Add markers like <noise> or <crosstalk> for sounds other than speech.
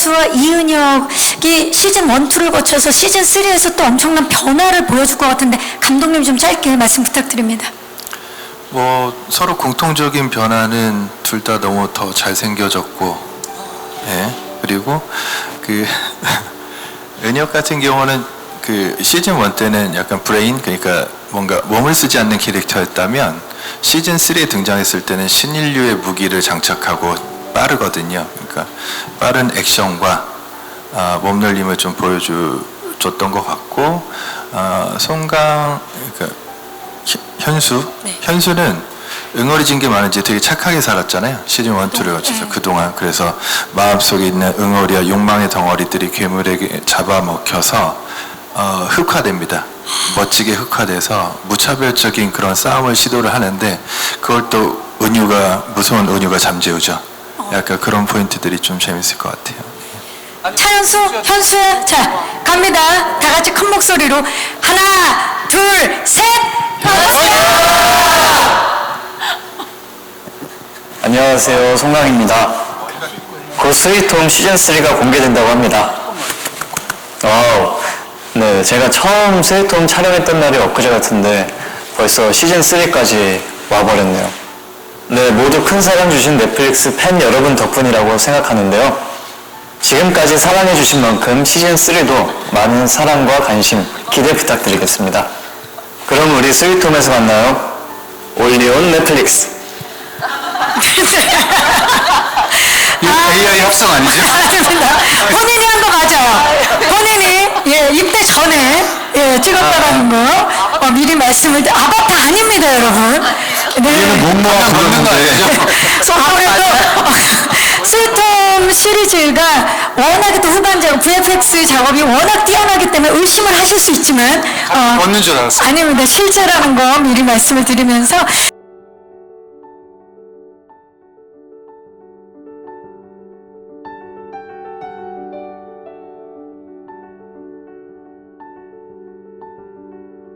차현수와 이은혁이 시즌 1, 2를 거쳐서 시즌 3에서 또 엄청난 변화를 보여줄 것 같은데 감독님 좀 짧게 말씀 부탁드립니다. 뭐 서로 공통적인 변화는 둘 다 너무 더 잘생겨졌고 예 그리고 그 <laughs> 은혁 같은 경우는 그 시즌 1 때는 약간 브레인 그러니까 뭔가 몸을 쓰지 않는 캐릭터였다면 시즌 3에 등장했을 때는 신인류의 무기를 장착하고 빠르거든요. 그러니까 빠른 액션과 아, 몸놀림을 좀 보여줬던 것 같고 아, 송강 그러니까 현- 현수? 네. 현수는 응어리진 게 많은지 되게 착하게 살았잖아요. 시즌 1, 2를 거쳐서 그동안. 그래서 마음속에 있는 응어리와 욕망의 덩어리들이 괴물에게 잡아먹혀서 어, 흑화됩니다. 멋지게 흑화돼서 무차별적인 그런 싸움을 시도를 하는데 그걸 또 은유가 무서운 은유가 잠재우죠 약간 그런 포인트들이 좀 재밌을 것 같아요 차현수, 현수야, 자 갑니다. 다 같이 큰 목소리로 하나, 둘, 셋. 안녕하세요. 송강입니다. 곧 스위트홈 시즌 3가 공개된다고 합니다. 와우. 네, 제가 처음 스위트홈 촬영했던 날이 엊그제 같은데 벌써 시즌 3까지 와버렸네요. 네, 모두 큰 사랑 주신 넷플릭스 팬 여러분 덕분이라고 생각하는데요. 지금까지 사랑해 주신 만큼 시즌3도 많은 사랑과 관심, 기대 부탁드리겠습니다. 그럼 우리 스위트홈에서 만나요. 올리온 넷플릭스. AI 협성 아니죠? 본인이 한 거 맞아요. 본인이 예 입대 전에 예 찍었다라는 거 어, 미리 말씀을 드- 아바타 아닙니다, 여러분. 네. 몸모아 걷는 거 아니죠? 그래서 아무래도 스위트홈 시리즈가 워낙에 또 후반작 VFX 작업이 워낙 뛰어나기 때문에 의심을 하실 수 있지만 어, 걷는 줄 알았어요. 아닙니다. 실제라는 거 미리 말씀을 드리면서